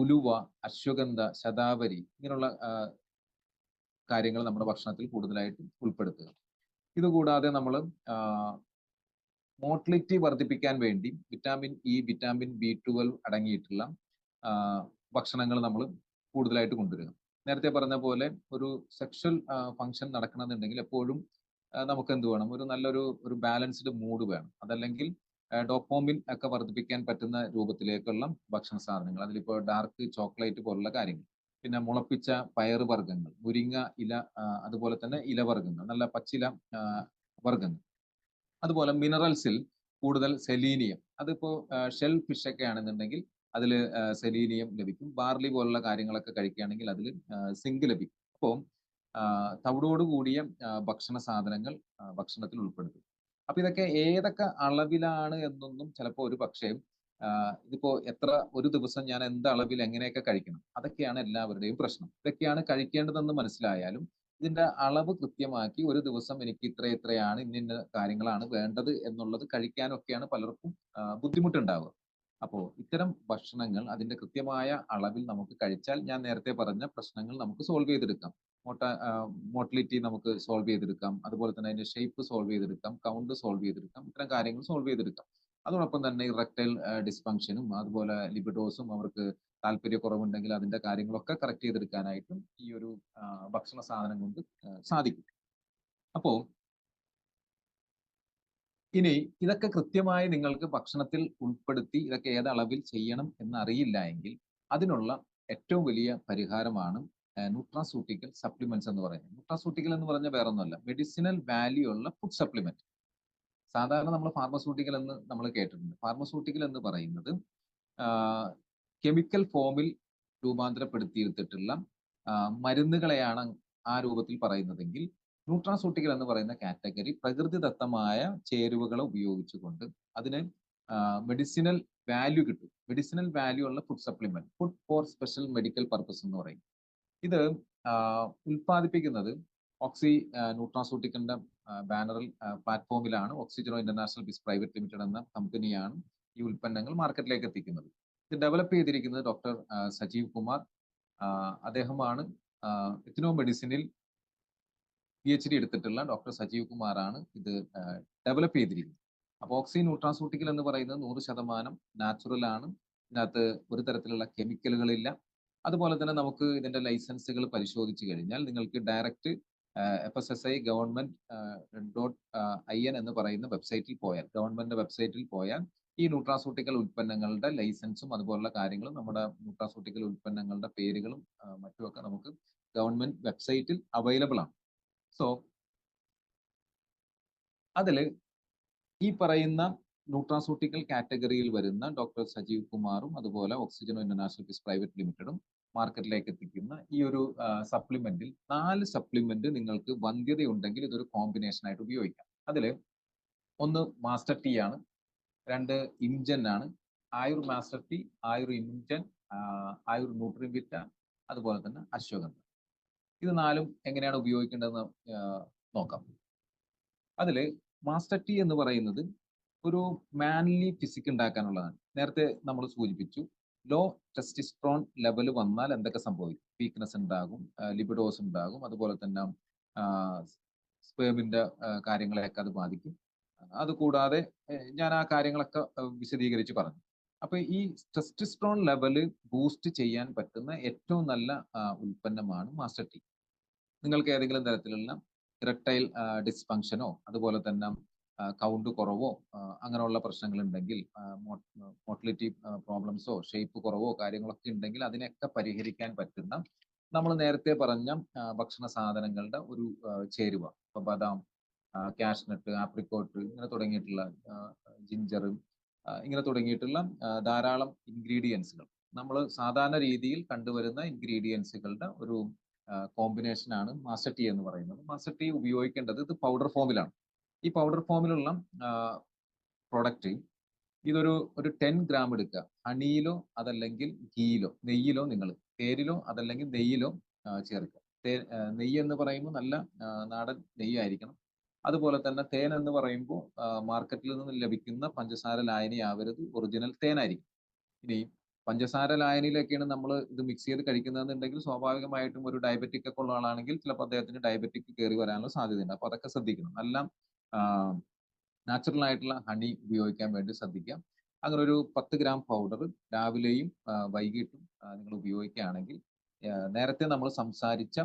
ഉലുവ അശ്വഗന്ധ ശതാവരി ഇങ്ങനെയുള്ള കാര്യങ്ങൾ നമ്മുടെ ഭക്ഷണത്തിൽ കൂടുതലായിട്ട് ഉൾപ്പെടുത്തുക. ഇതുകൂടാതെ നമ്മൾ മോട്ടിലിറ്റി വർദ്ധിപ്പിക്കാൻ വേണ്ടി vitamin E vitamin B twelve അടങ്ങിയിട്ടുള്ള ഭക്ഷണങ്ങൾ നമ്മൾ കൂടുതലായിട്ട് കൊണ്ടുവരിക. നേരത്തെ പറഞ്ഞ പോലെ ഒരു സെക്ഷൽ ഫങ്ഷൻ നടക്കണമെന്നുണ്ടെങ്കിൽ എപ്പോഴും നമുക്ക് എന്ത് വേണം? ഒരു നല്ലൊരു ഒരു ബാലൻസ്ഡ് മൂഡ് വേണം. അതല്ലെങ്കിൽ ഡോപ്പോമിൻ ഒക്കെ വർദ്ധിപ്പിക്കാൻ പറ്റുന്ന രൂപത്തിലേക്കുള്ള ഭക്ഷണ സാധനങ്ങൾ. അതിലിപ്പോൾ ഡാർക്ക് ചോക്ലേറ്റ് പോലുള്ള കാര്യങ്ങൾ. പിന്നെ മുളപ്പിച്ച പയറ് വർഗങ്ങൾ മുരിങ്ങ ഇല അതുപോലെ തന്നെ ഇലവർഗങ്ങൾ നല്ല പച്ചില വർഗങ്ങൾ. അതുപോലെ മിനറൽസിൽ കൂടുതൽ സെലീനിയം. അതിപ്പോ ഷെൽ ഒക്കെ ആണെന്നുണ്ടെങ്കിൽ അതിൽ സെലീനിയം ലഭിക്കും. ബാർലി പോലുള്ള കാര്യങ്ങളൊക്കെ കഴിക്കുകയാണെങ്കിൽ അതിൽ സിങ്ക് ലഭിക്കും. അപ്പോൾ തവിടോട് കൂടിയ ഭക്ഷണ സാധനങ്ങൾ ഭക്ഷണത്തിൽ ഉൾപ്പെടുത്തും. അപ്പൊ ഇതൊക്കെ ഏതൊക്കെ അളവിലാണ് എന്നൊന്നും ചിലപ്പോൾ ഒരു പക്ഷേ ഇതിപ്പോ എത്ര ഒരു ദിവസം ഞാൻ എന്ത് അളവിൽ എങ്ങനെയൊക്കെ കഴിക്കണം? അതൊക്കെയാണ് എല്ലാവരുടെയും പ്രശ്നം. ഇതൊക്കെയാണ് കഴിക്കേണ്ടതെന്ന് മനസ്സിലായാലും ഇതിന്റെ അളവ് കൃത്യമാക്കി ഒരു ദിവസം എനിക്ക് ഇത്ര ഇത്രയാണ് ഇന്ന കാര്യങ്ങളാണ് വേണ്ടത് എന്നുള്ളത് കഴിക്കാനൊക്കെയാണ് പലർക്കും ബുദ്ധിമുട്ടുണ്ടാവുക. അപ്പോൾ ഇത്തരം ഭക്ഷണങ്ങൾ അതിന്റെ കൃത്യമായ അളവിൽ നമുക്ക് കഴിച്ചാൽ ഞാൻ നേരത്തെ പറഞ്ഞ പ്രശ്നങ്ങൾ നമുക്ക് സോൾവ് ചെയ്തെടുക്കാം. മോട്ട മോട്ടിലിറ്റി നമുക്ക് സോൾവ് ചെയ്തെടുക്കാം. അതുപോലെ തന്നെ അതിന്റെ ഷേപ്പ് സോൾവ് ചെയ്തെടുക്കാം. കൗണ്ട് സോൾവ് ചെയ്തെടുക്കാം. ഇത്തരം കാര്യങ്ങൾ സോൾവ് ചെയ്തെടുക്കാം. അതോടൊപ്പം തന്നെ ഇറക്ടൈൽ ഡിസ്ഫങ്ഷനും അതുപോലെ ലിബിഡോസും അവർക്ക് താല്പര്യക്കുറവുണ്ടെങ്കിൽ അതിന്റെ കാര്യങ്ങളൊക്കെ കറക്റ്റ് ചെയ്തെടുക്കാനായിട്ടും ഈ ഒരു ഭക്ഷണ സാധനം കൊണ്ട് സാധിക്കും. അപ്പോ ഇനി ഇതൊക്കെ കൃത്യമായി നിങ്ങൾക്ക് ഭക്ഷണത്തിൽ ഉൾപ്പെടുത്തി ഇതൊക്കെ ഏത് അളവിൽ ചെയ്യണം എന്ന് അറിയില്ല എങ്കിൽ അതിനുള്ള ഏറ്റവും വലിയ പരിഹാരമാണ് ന്യൂട്രാസൂട്ടിക്കൽ സപ്ലിമെന്റ്സ് എന്ന് പറയുന്നത്. ന്യൂട്രാസൂട്ടിക്കൽ എന്ന് പറഞ്ഞാൽ വേറെ ഒന്നുമല്ല മെഡിസിനൽ വാല്യൂ ഉള്ള ഫുഡ് സപ്ലിമെന്റ് സാധാരണ നമ്മൾ ഫാർമസ്യൂട്ടിക്കൽ എന്ന് നമ്മൾ കേട്ടിട്ടുണ്ട്. ഫാർമസ്യൂട്ടിക്കൽ എന്ന് പറയുന്നത് കെമിക്കൽ ഫോമിൽ രൂപാന്തരപ്പെടുത്തിയെടുത്തിട്ടുള്ള മരുന്നുകളെയാണ് ആ രൂപത്തിൽ പറയുന്നതെങ്കിൽ ന്യൂട്രാസൂട്ടിക്കൽ എന്ന് പറയുന്ന കാറ്റഗറി പ്രകൃതിദത്തമായ ചേരുവകളെ ഉപയോഗിച്ചുകൊണ്ട് അതിന് മെഡിസിനൽ വാല്യൂ കിട്ടും. മെഡിസിനൽ വാല്യൂ ഉള്ള food supplement food for special medical purpose എന്ന് പറയും. ഇത് ഉൽപ്പാദിപ്പിക്കുന്നത് ഓക്സി ന്യൂട്രാസൂട്ടിക്കലിന്റെ ബാനറിൽ പ്ലാറ്റ്ഫോമിലാണ് ഓക്സിജനോ ഇന്റർനാഷണൽ ബിസ് പ്രൈവറ്റ് ലിമിറ്റഡ് എന്ന കമ്പനിയാണ് ഈ ഉൽപ്പന്നങ്ങൾ മാർക്കറ്റിലേക്ക് എത്തിക്കുന്നത്. ഡെവലപ്പ് ചെയ്തിരിക്കുന്നത് ഡോക്ടർ സജീവ് കുമാർ. അദ്ദേഹമാണ് എത്തിനോ മെഡിസിനിൽ പി എച്ച് ഡി എടുത്തിട്ടുള്ള ഡോക്ടർ സജീവ് കുമാറാണ് ഇത് ഡെവലപ്പ് ചെയ്തിരിക്കുന്നത്. അപ്പോൾ ഓക്സി ന്യൂട്രാസൂട്ടിക്കൽ എന്ന് പറയുന്നത് നൂറ് ശതമാനം നാച്ചുറൽ ആണ്. ഇതിനകത്ത് ഒരു തരത്തിലുള്ള കെമിക്കലുകളില്ല അതുപോലെ തന്നെ നമുക്ക് ഇതിന്റെ ലൈസൻസുകൾ പരിശോധിച്ച് കഴിഞ്ഞാൽ നിങ്ങൾക്ക് direct F S S I government dot I N എന്ന് പറയുന്ന വെബ്സൈറ്റിൽ പോയാൽ ഗവൺമെന്റ് വെബ്സൈറ്റിൽ പോയാൽ ഈ ന്യൂട്രാസൂട്ടിക്കൽ ഉൽപ്പന്നങ്ങളുടെ ലൈസൻസും അതുപോലുള്ള കാര്യങ്ങളും നമ്മുടെ ന്യൂട്രാസൂട്ടിക്കൽ ഉൽപ്പന്നങ്ങളുടെ പേരുകളും മറ്റുമൊക്കെ നമുക്ക് ഗവൺമെന്റ് വെബ്സൈറ്റിൽ അവൈലബിൾ ആണ്. സോ അതിൽ ഈ പറയുന്ന ന്യൂട്രാസൂട്ടിക്കൽ കാറ്റഗറിയിൽ വരുന്ന ഡോക്ടർ സജീവ് കുമാറും അതുപോലെ ഓക്സിജൻ ഇന്റർനാഷണൽ ഫിസ് പ്രൈവറ്റ് ലിമിറ്റഡും മാർക്കറ്റിലേക്ക് എത്തിക്കുന്ന ഈ ഒരു സപ്ലിമെന്റിൽ നാല് സപ്ലിമെന്റ് നിങ്ങൾക്ക് വന്ധ്യതയുണ്ടെങ്കിൽ ഇതൊരു കോമ്പിനേഷൻ ആയിട്ട് ഉപയോഗിക്കാം. അതിൽ ഒന്ന് മാസ്റ്റർ ടീ ആണ് രണ്ട് ഇംജൻ ആണ്. ആയുർ മാസ്റ്റർ ടി ആയുർ ഇംജൻ ആയുർ ന്യൂട്രിവിറ്റ അതുപോലെ തന്നെ അശ്വഗന്ധ. ഇത് നാലും എങ്ങനെയാണ് ഉപയോഗിക്കേണ്ടതെന്ന് നോക്കാം. അതിൽ മാസ്റ്റർ ടി എന്ന് പറയുന്നത് ഒരു മാൻലി ഫിസിക് ഉണ്ടാക്കാനുള്ളതാണ്. നേരത്തെ നമ്മൾ സൂചിപ്പിച്ചു ലോ ടെസ്റ്റിസ്ട്രോൺ ലെവൽ വന്നാൽ എന്തൊക്കെ സംഭവിക്കും? വീക്ക്നെസ് ഉണ്ടാകും ലിബിഡോസ് ഉണ്ടാകും അതുപോലെ തന്നെ സ്പേമിന്റെ കാര്യങ്ങളെയൊക്കെ അത് ബാധിക്കും. അതുകൂടാതെ ഞാൻ ആ കാര്യങ്ങളൊക്കെ വിശദീകരിച്ച് പറഞ്ഞു. അപ്പൊ ഈ ടെസ്റ്റിസ്ട്രോൺ ലെവൽ ബൂസ്റ്റ് ചെയ്യാൻ പറ്റുന്ന ഏറ്റവും നല്ല ഉൽപ്പന്നമാണ് മാസ്റ്റർ ടീ. നിങ്ങൾക്ക് ഏതെങ്കിലും തരത്തിലുള്ള ഇറക്ടൈൽ ഡിസ്ഫങ്ഷനോ അതുപോലെ തന്നെ കൗണ്ട് കുറവോ അങ്ങനെയുള്ള പ്രശ്നങ്ങൾ ഉണ്ടെങ്കിൽ മോട്ടിലിറ്റി പ്രോബ്ലംസോ ഷേപ്പ് കുറവോ കാര്യങ്ങളൊക്കെ ഉണ്ടെങ്കിൽ അതിനെയൊക്കെ പരിഹരിക്കാൻ പറ്റുന്ന നമ്മൾ നേരത്തെ പറഞ്ഞ ഭക്ഷണ സാധനങ്ങളുടെ ഒരു ചേരുവ. ഇപ്പൊ ബദാം കാഷ്നട്ട് ആപ്രിക്കോട്ട് ഇങ്ങനെ തുടങ്ങിയിട്ടുള്ള ജിഞ്ചർ ഇങ്ങനെ തുടങ്ങിയിട്ടുള്ള ധാരാളം ഇൻഗ്രീഡിയൻസുകൾ നമ്മൾ സാധാരണ രീതിയിൽ കണ്ടുവരുന്ന ഇൻഗ്രീഡിയൻസുകളുടെ ഒരു കോമ്പിനേഷനാണ് മാസ്റ്റർ എന്ന് പറയുന്നത്. മാസട്ടി ഉപയോഗിക്കേണ്ടത് ഇത് പൗഡർ ഫോമിലാണ് ഈ പൗഡർ ഫോമിലുള്ള പ്രൊഡക്റ്റ് ഇതൊരു ഒരു ടെൻ ഗ്രാം എടുക്കുക. ഹണിയിലോ അതല്ലെങ്കിൽ ഗീയിലോ നെയ്യിലോ നിങ്ങൾ തേരിലോ അതല്ലെങ്കിൽ നെയ്യിലോ ചേർക്കുക. നെയ്യ് എന്ന് പറയുമ്പോൾ നല്ല നാടൻ നെയ്യായിരിക്കണം. അതുപോലെ തന്നെ തേൻ എന്ന് പറയുമ്പോൾ മാർക്കറ്റിൽ നിന്ന് ലഭിക്കുന്ന പഞ്ചസാര ലായനി ആവരുത്. ഒറിജിനൽ തേനായിരിക്കും ഇനി പഞ്ചസാര ലായനിയിലൊക്കെയാണ് നമ്മൾ ഇത് മിക്സ് ചെയ്ത് കഴിക്കുന്നതെന്നുണ്ടെങ്കിൽ സ്വാഭാവികമായിട്ടും ഒരു ഡയബറ്റിക് ഒക്കെ ഉള്ള ആളാണെങ്കിൽ ചിലപ്പോൾ അദ്ദേഹത്തിന് ഡയബറ്റിക് കയറി വരാനുള്ള സാധ്യതയുണ്ട്. അപ്പോൾ അതൊക്കെ ശ്രദ്ധിക്കണം. നല്ല നാച്ചുറൽ ആയിട്ടുള്ള ഹണി ഉപയോഗിക്കാൻ വേണ്ടി ശ്രദ്ധിക്കാം. അങ്ങനെ ഒരു പത്ത് ഗ്രാം പൗഡർ രാവിലെയും വൈകിട്ടും നിങ്ങൾ ഉപയോഗിക്കുകയാണെങ്കിൽ നേരത്തെ നമ്മൾ സംസാരിച്ച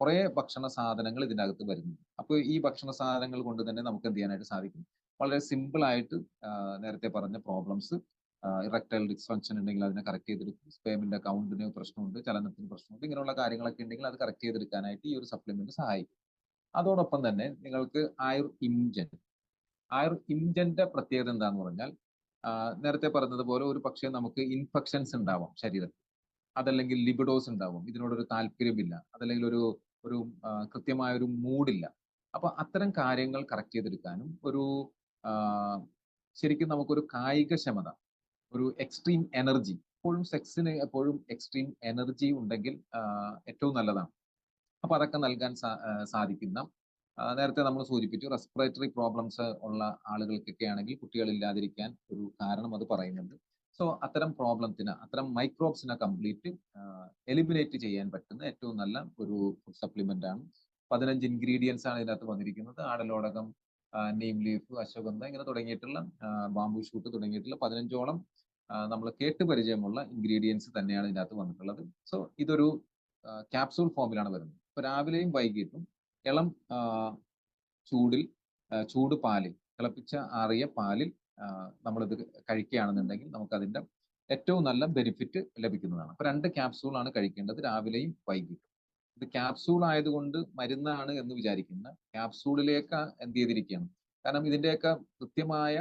കുറേ ഭക്ഷണ സാധനങ്ങൾ ഇതിനകത്ത് വരുന്നുണ്ട്. അപ്പോൾ ഈ ഭക്ഷണ സാധനങ്ങൾ കൊണ്ട് തന്നെ നമുക്ക് എന്ത് ചെയ്യാനായിട്ട് സാധിക്കും? വളരെ സിമ്പിൾ ആയിട്ട് നേരത്തെ പറഞ്ഞ പ്രോബ്ലംസ് ഇറക്ടൈൽ ഡിസ്ഫങ്ഷൻ ഉണ്ടെങ്കിൽ അതിനെ കറക്റ്റ് ചെയ്തെടുക്കും സ്പേമിന്റെ കൗണ്ടിന് പ്രശ്നമുണ്ട് ചലനത്തിന് പ്രശ്നമുണ്ട് ഇങ്ങനെയുള്ള കാര്യങ്ങളൊക്കെ ഉണ്ടെങ്കിൽ അത് കറക്റ്റ് ചെയ്തെടുക്കാനായിട്ട് ഈ ഒരു സപ്ലിമെന്റ് സഹായിക്കും. അതോടൊപ്പം തന്നെ നിങ്ങൾക്ക് ആയുർ ഇംജൻ. ആയുർ ഇംജന്റെ പ്രത്യേകത എന്താന്ന് പറഞ്ഞാൽ നേരത്തെ പറഞ്ഞതുപോലെ ഒരു പക്ഷേ നമുക്ക് ഇൻഫെക്ഷൻസ് ഉണ്ടാവാം ശരീരത്തിൽ. അതല്ലെങ്കിൽ ലിബിഡോസ് ഉണ്ടാവും. ഇതിനോടൊരു താല്പര്യമില്ല. അതല്ലെങ്കിൽ ഒരു ഒരു കൃത്യമായ ഒരു മൂഡില്ല. അപ്പൊ അത്തരം കാര്യങ്ങൾ കറക്റ്റ് ചെയ്തെടുക്കാനും ഒരു ശരിക്കും നമുക്കൊരു കായികക്ഷമത ഒരു എക്സ്ട്രീം എനർജി എപ്പോഴും സെക്സിന് എപ്പോഴും എക്സ്ട്രീം എനർജി ഉണ്ടെങ്കിൽ ഏറ്റവും നല്ലതാണ്. അപ്പൊ അതൊക്കെ നൽകാൻ സാധിക്കുന്ന നേരത്തെ നമ്മൾ സൂചിപ്പിച്ചു റെസ്പിറേറ്ററി പ്രോബ്ലംസ് ഉള്ള ആളുകൾക്കൊക്കെ ആണെങ്കിൽ കുട്ടികളില്ലാതിരിക്കാൻ ഒരു കാരണം അത് പറയുന്നുണ്ട്. സോ അത്തരം പ്രോബ്ലത്തിന് അത്തരം മൈക്രോബ്സിനെ കംപ്ലീറ്റ് എലിമിനേറ്റ് ചെയ്യാൻ പറ്റുന്ന ഏറ്റവും നല്ല ഒരു ഫുഡ് സപ്ലിമെന്റ് ആണ്. പതിനഞ്ച് ഇൻഗ്രീഡിയൻസ് ആണ് ഇതിനകത്ത് വന്നിരിക്കുന്നത്. ആടലോടകം നെയിം ലീഫ് അശ്വഗന്ധ ഇങ്ങനെ തുടങ്ങിയിട്ടുള്ള ബാംബു ഷൂട്ട് തുടങ്ങിയിട്ടുള്ള പതിനഞ്ചോളം നമ്മൾ കേട്ട് പരിചയമുള്ള ഇൻഗ്രീഡിയൻസ് തന്നെയാണ് ഇതിനകത്ത് വന്നിട്ടുള്ളത്. സോ ഇതൊരു ക്യാപ്സൂൾ ഫോമിലാണ് വരുന്നത്. ഇപ്പൊ രാവിലെയും വൈകിട്ടും ഇളം ചൂടിൽ ചൂട് പാലിൽ തിളപ്പിച്ച ആറിയ പാലിൽ നമ്മളിത് കഴിക്കുകയാണെന്നുണ്ടെങ്കിൽ നമുക്കതിന്റെ ഏറ്റവും നല്ല ബെനിഫിറ്റ് ലഭിക്കുന്നതാണ്. അപ്പോൾ രണ്ട് ക്യാപ്സൂളാണ് കഴിക്കേണ്ടത് രാവിലെയും വൈകിട്ടും. ഇത് ക്യാപ്സൂൾ ആയതുകൊണ്ട് മരുന്നാണ് എന്ന് വിചാരിക്കുന്ന ക്യാപ്സൂളിലേക്ക് എന്ത് ചെയ്തിരിക്കുകയാണ്? കാരണം ഇതിന്റെയൊക്കെ കൃത്യമായ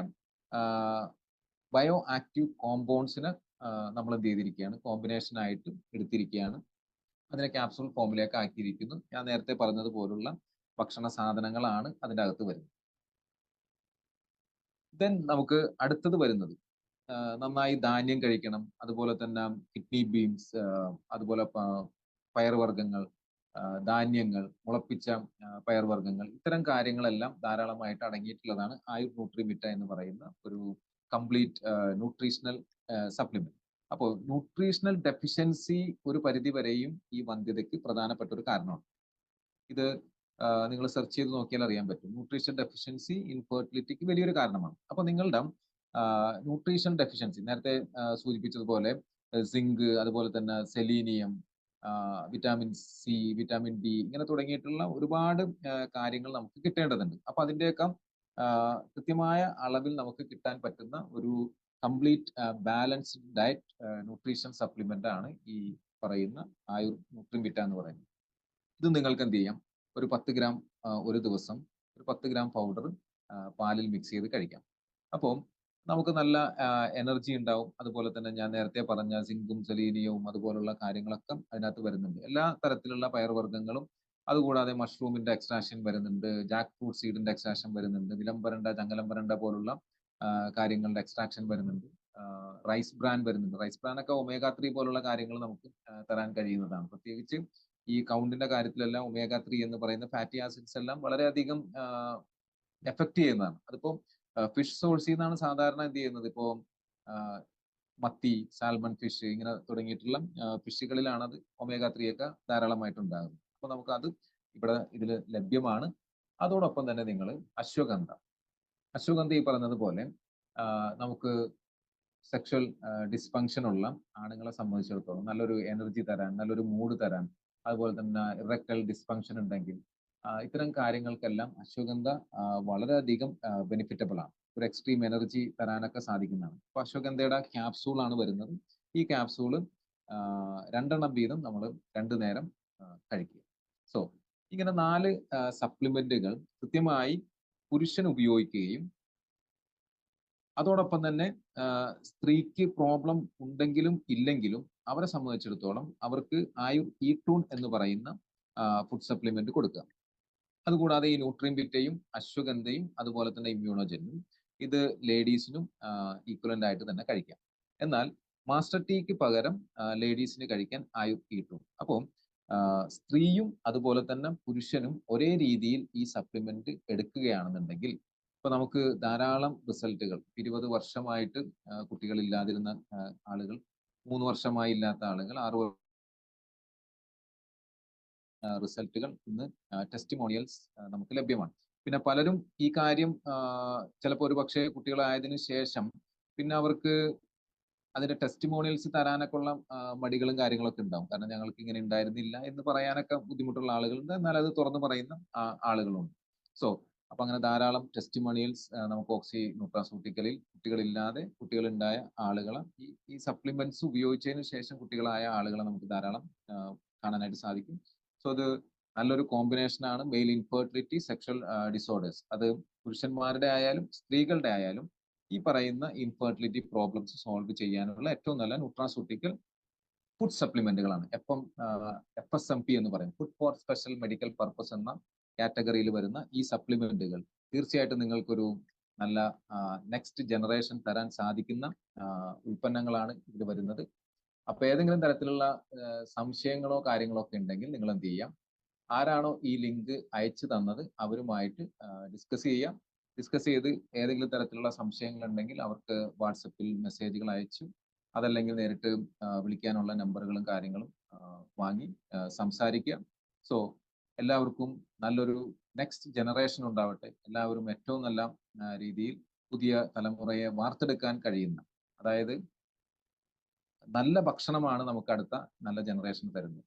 ബയോ ആക്റ്റീവ് കോമ്പൗണ്ട്സിന് നമ്മൾ എന്ത് ചെയ്തിരിക്കുകയാണ്? കോമ്പിനേഷൻ ആയിട്ട് എടുത്തിരിക്കുകയാണ്. അതിനെ ക്യാപ്സൂൾ ഫോമിലേക്ക് ആക്കിയിരിക്കുന്നു. ഞാൻ നേരത്തെ പറഞ്ഞതുപോലുള്ള ഭക്ഷണ സാധനങ്ങളാണ് അതിന്റെ അകത്ത് വരുന്നത്. ദെൻ നമുക്ക് അടുത്തത് വരുന്നത്. നന്നായി ധാന്യം കഴിക്കണം. അതുപോലെ തന്നെ കിഡ്നി ബീൻസ് അതുപോലെ പയർവർഗങ്ങൾ ധാന്യങ്ങൾ മുളപ്പിച്ച പയർവർഗങ്ങൾ ഇത്തരം കാര്യങ്ങളെല്ലാം ധാരാളമായിട്ട് അടങ്ങിയിട്ടുള്ളതാണ് ആയുർ ന്യൂട്രിമിറ്റ എന്ന് പറയുന്ന ഒരു കംപ്ലീറ്റ് ന്യൂട്രീഷണൽ സപ്ലിമെന്റ്. അപ്പോൾ ന്യൂട്രീഷണൽ ഡെഫിഷ്യൻസി ഒരു പരിധി വരെയും ഈ വന്ധ്യതയ്ക്ക് പ്രധാനപ്പെട്ട ഒരു കാരണമാണ്. ഇത് നിങ്ങൾ സെർച്ച് ചെയ്ത് നോക്കിയാൽ അറിയാൻ പറ്റും. ന്യൂട്രീഷൻ ഡെഫിഷ്യൻസി ഇൻഫെർട്ടിലിറ്റിക്ക് വലിയൊരു കാരണമാണ്. അപ്പൊ നിങ്ങളുടെ ന്യൂട്രീഷൻ ഡെഫിഷ്യൻസി നേരത്തെ സൂചിപ്പിച്ചതുപോലെ സിങ്ക് അതുപോലെ തന്നെ selenium vitamin C vitamin D ഇങ്ങനെ തുടങ്ങിയിട്ടുള്ള ഒരുപാട് കാര്യങ്ങൾ നമുക്ക് കിട്ടേണ്ടതുണ്ട്. അപ്പൊ അതിന്റെയൊക്കെ കൃത്യമായ അളവിൽ നമുക്ക് കിട്ടാൻ പറ്റുന്ന ഒരു complete balanced diet nutrition supplement ആണ് ഈ പറയുന്ന ആയുർ ന്യൂട്രിമിറ്റ എന്ന് പറയുന്നത്. ഇത് നിങ്ങൾക്ക് എന്ത് ചെയ്യാം? ഒരു പത്ത് ഗ്രാം ഒരു ദിവസം ഒരു പത്ത് ഗ്രാം പൗഡർ പാലിൽ മിക്സ് ചെയ്ത് കഴിക്കാം. അപ്പോൾ നമുക്ക് നല്ല എനർജി ഉണ്ടാവും. അതുപോലെ തന്നെ ഞാൻ നേരത്തെ പറഞ്ഞ സിങ്കും സെലീനിയവും അതുപോലുള്ള കാര്യങ്ങളൊക്കെ അതിനകത്ത് വരുന്നുണ്ട്. എല്ലാ തരത്തിലുള്ള പയർവർഗങ്ങളും അതുകൂടാതെ മഷ്റൂമിന്റെ എക്സ്ട്രാക്ഷൻ വരുന്നുണ്ട്. ജാക്ക് ഫ്രൂട്ട് സീഡിന്റെ എക്സ്ട്രാക്ഷൻ വരുന്നുണ്ട്. വിലംബരണ്ട ചങ്ങലംബരണ്ട പോലുള്ള കാര്യങ്ങളുടെ എക്സ്ട്രാക്ഷൻ വരുന്നുണ്ട്. റൈസ് ബ്രാൻ വരുന്നുണ്ട്. റൈസ് ബ്രാൻ ഒക്കെ ഒമേഗ ത്രീ പോലുള്ള കാര്യങ്ങൾ നമുക്ക് തരാൻ കഴിയുന്നതാണ്. പ്രത്യേകിച്ച് ഈ കൗണ്ടിന്റെ കാര്യത്തിലെല്ലാം ഒമേഗ ത്രീ എന്ന് പറയുന്ന ഫാറ്റി ആസിഡ്സ് എല്ലാം വളരെയധികം എഫക്ട് ചെയ്യുന്നതാണ്. അതിപ്പോ ഫിഷ് സോഴ്സിൽ നിന്നാണ് സാധാരണ എന്ത് ചെയ്യുന്നത്? ഇപ്പോ മത്തി സാൽമൺ ഫിഷ് ഇങ്ങനെ തുടങ്ങിയിട്ടുള്ള ഫിഷുകളിലാണ് അത് ഒമേഗ ത്രീ ഒക്കെ ധാരാളമായിട്ട് ഉണ്ടാകുന്നത് അപ്പൊ നമുക്ക് അത് ഇവിടെ ഇതിൽ ലഭ്യമാണ്. അതോടൊപ്പം തന്നെ നിങ്ങൾ അശ്വഗന്ധ. അശ്വഗന്ധ ഈ പറഞ്ഞതുപോലെ നമുക്ക് സെക്ഷൽ ഡിസ്ഫങ്ഷൻ ഉള്ള ആണുങ്ങളെ സംബന്ധിച്ചിടത്തോളം നല്ലൊരു എനർജി തരാൻ നല്ലൊരു മൂഡ് തരാൻ അതുപോലെ തന്നെ ഇറക്ടൽ ഡിസ്ഫങ്ഷൻ ഉണ്ടെങ്കിൽ ഇത്തരം കാര്യങ്ങൾക്കെല്ലാം അശ്വഗന്ധ വളരെയധികം ബെനിഫിറ്റബിൾ ആണ്. ഒരു എക്സ്ട്രീം എനർജി തരാനൊക്കെ സാധിക്കുന്നതാണ്. അപ്പൊ അശ്വഗന്ധയുടെ ക്യാപ്സൂൾ ആണ് വരുന്നത്. ഈ ക്യാപ്സൂൾ രണ്ടെണ്ണം വീതം നമ്മൾ രണ്ടു നേരം കഴിക്കുക. സോ ഇങ്ങനെ നാല് സപ്ലിമെന്റുകൾ കൃത്യമായി പുരുഷൻ ഉപയോഗിക്കുകയും അതോടൊപ്പം തന്നെ സ്ത്രീക്ക് പ്രോബ്ലം ഉണ്ടെങ്കിലും ഇല്ലെങ്കിലും അവരെ സംബന്ധിച്ചിടത്തോളം അവർക്ക് ആയുർ ഈട്ടൂൺ എന്ന് പറയുന്ന ഫുഡ് സപ്ലിമെന്റ് കൊടുക്കുക. അതുകൂടാതെ ഈ ന്യൂട്രീൻ ബിറ്റയും അശ്വഗന്ധയും അതുപോലെ തന്നെ ഇമ്മ്യൂണോജനും ഇത് ലേഡീസിനും ഈക്വലന്റ് ആയിട്ട് തന്നെ കഴിക്കാം. എന്നാൽ മാസ്റ്റർ ടീക്ക് പകരം ലേഡീസിന് കഴിക്കാൻ ആയുർ ഈട്ടൂൺ അപ്പോൾ സ്ത്രീയും അതുപോലെ തന്നെ പുരുഷനും ഒരേ രീതിയിൽ ഈ സപ്ലിമെന്റ് എടുക്കുകയാണെന്നുണ്ടെങ്കിൽ ഇപ്പൊ നമുക്ക് ധാരാളം റിസൾട്ടുകൾ ഇരുപത് വർഷമായിട്ട് കുട്ടികളില്ലാതിരുന്ന ആളുകൾ മൂന്ന് വർഷമായി ഇല്ലാത്ത ആളുകൾ ആറ് റിസൾട്ടുകൾ ഇന്ന് ടെസ്റ്റിമോണിയൽസ് നമുക്ക് ലഭ്യമാണ്. പിന്നെ പലരും ഈ കാര്യം ചിലപ്പോൾ ഒരു പക്ഷേ കുട്ടികളായതിനു ശേഷം പിന്നെ അവർക്ക് അതിന്റെ ടെസ്റ്റിമോണിയൽസ് തരാനൊക്കെ ഉള്ള മടികളും കാര്യങ്ങളൊക്കെ ഉണ്ടാവും. കാരണം ഞങ്ങൾക്ക് ഇങ്ങനെ ഉണ്ടായിരുന്നില്ല എന്ന് പറയാനൊക്കെ ബുദ്ധിമുട്ടുള്ള ആളുകളുണ്ട്. എന്നാൽ അത് തുറന്നു പറയുന്ന ആളുകളുണ്ട്. സോ അപ്പൊ അങ്ങനെ ധാരാളം ടെസ്റ്റിമോണിയൽസ് നമുക്ക് ഓക്സി ന്യൂട്രാസൂട്ടിക്കലിൽ കുട്ടികളില്ലാതെ കുട്ടികളുണ്ടായ ആളുകളെ ഈ ഈ സപ്ലിമെന്റ്സ് ഉപയോഗിച്ചതിന് ശേഷം കുട്ടികളായ ആളുകളെ നമുക്ക് ധാരാളം കാണാനായിട്ട് സാധിക്കും. സോ അത് നല്ലൊരു കോമ്പിനേഷൻ ആണ് മെയിൽ ഇൻഫെർട്ടിലിറ്റി സെക്ഷൽ ഡിസോർഡേഴ്സ് അത് പുരുഷന്മാരുടെ ആയാലും സ്ത്രീകളുടെ ആയാലും ഈ പറയുന്ന ഇൻഫെർട്ടിലിറ്റി പ്രോബ്ലംസ് സോൾവ് ചെയ്യാനുള്ള ഏറ്റവും നല്ല ന്യൂട്രാസൂട്ടിക്കൽ ഫുഡ് സപ്ലിമെന്റുകളാണ് എപ്പം എഫ് എസ് എം പി എന്ന് പറയും. Food for special medical purpose എന്ന കാറ്റഗറിയിൽ വരുന്ന ഈ സപ്ലിമെന്റുകൾ തീർച്ചയായിട്ടും നിങ്ങൾക്കൊരു നല്ല നെക്സ്റ്റ് ജനറേഷൻ തരാൻ സാധിക്കുന്ന ഉൽപ്പന്നങ്ങളാണ് ഇതിൽ വരുന്നത്. അപ്പോൾ ഏതെങ്കിലും തരത്തിലുള്ള സംശയങ്ങളോ കാര്യങ്ങളോ ഒക്കെ ഉണ്ടെങ്കിൽ നിങ്ങൾ എന്ത് ചെയ്യാം? ആരാണോ ഈ ലിങ്ക് അയച്ചു തന്നത് അവരുമായിട്ട് ഡിസ്കസ് ചെയ്യാം. ഡിസ്കസ് ചെയ്ത് ഏതെങ്കിലും തരത്തിലുള്ള സംശയങ്ങൾ ഉണ്ടെങ്കിൽ അവർക്ക് വാട്സപ്പിൽ മെസ്സേജുകൾ അയച്ചു. അതല്ലെങ്കിൽ നേരിട്ട് വിളിക്കാനുള്ള നമ്പറുകളും കാര്യങ്ങളും വാങ്ങി സംസാരിക്കുക. സോ എല്ലാവർക്കും നല്ലൊരു നെക്സ്റ്റ് ജനറേഷൻ ഉണ്ടാവട്ടെ. എല്ലാവരും ഏറ്റവും നല്ല രീതിയിൽ പുതിയ തലമുറയെ വാർത്തെടുക്കാൻ കഴിയുന്ന അതായത് നല്ല ഭക്ഷണമാണ് നമുക്ക് അടുത്ത നല്ല ജനറേഷൻ തരുന്നത്.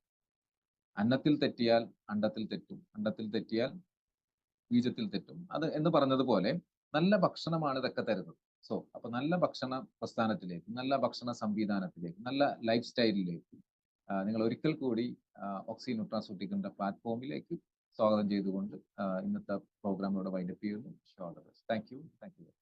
അന്നത്തിൽ തെറ്റിയാൽ അണ്ടത്തിൽ തെറ്റും അണ്ടത്തിൽ തെറ്റിയാൽ ബീജത്തിൽ തെറ്റും. അത് എന്ന് പറഞ്ഞതുപോലെ നല്ല ഭക്ഷണമാണ് ഇതൊക്കെ തരുന്നത്. സോ അപ്പൊ നല്ല ഭക്ഷണ പ്രസ്ഥാനത്തിലേക്ക് നല്ല ഭക്ഷണ സംവിധാനത്തിലേക്ക് നല്ല ലൈഫ് സ്റ്റൈലിലേക്ക് നിങ്ങൾ ഒരിക്കൽ കൂടി ഓക്സി ന്യൂട്രാസൂട്ടിക്കിന്റെ പ്ലാറ്റ്ഫോമിലേക്ക് സ്വാഗതം ചെയ്തുകൊണ്ട് ഇന്നത്തെ പ്രോഗ്രാം ഇവിടെ വൈൻഡപ്പ് ചെയ്യുന്നു. Thank you. Thank you.